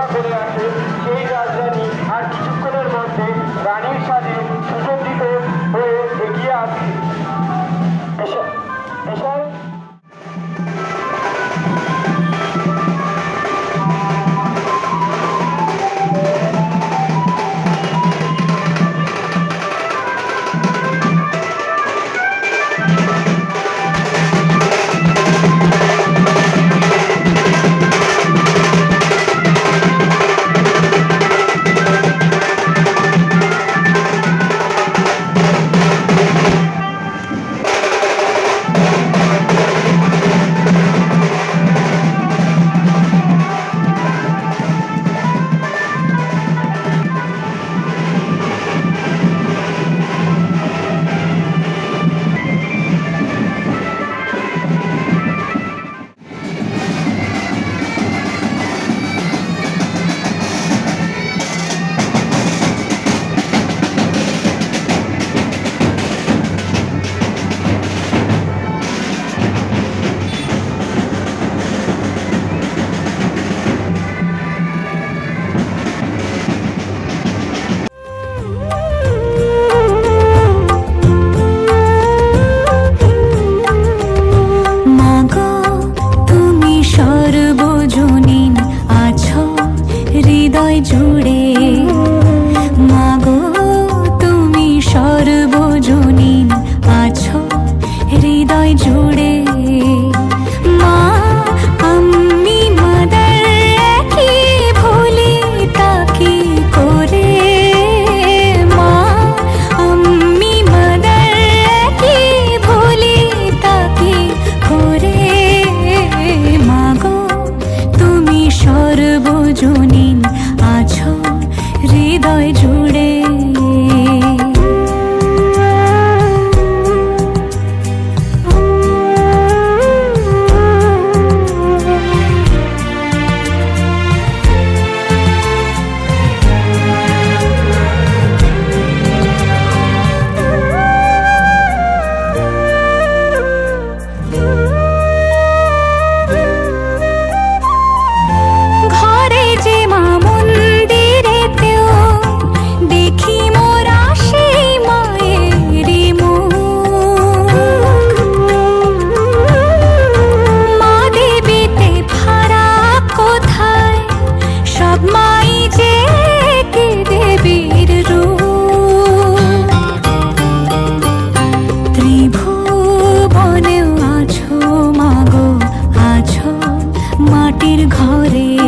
রক্ষা করে আসে সেই রাজধানী আর কিছুক্ষণের মধ্যে রানীর জনিন আছো হৃদয় জুড়ে ঘরে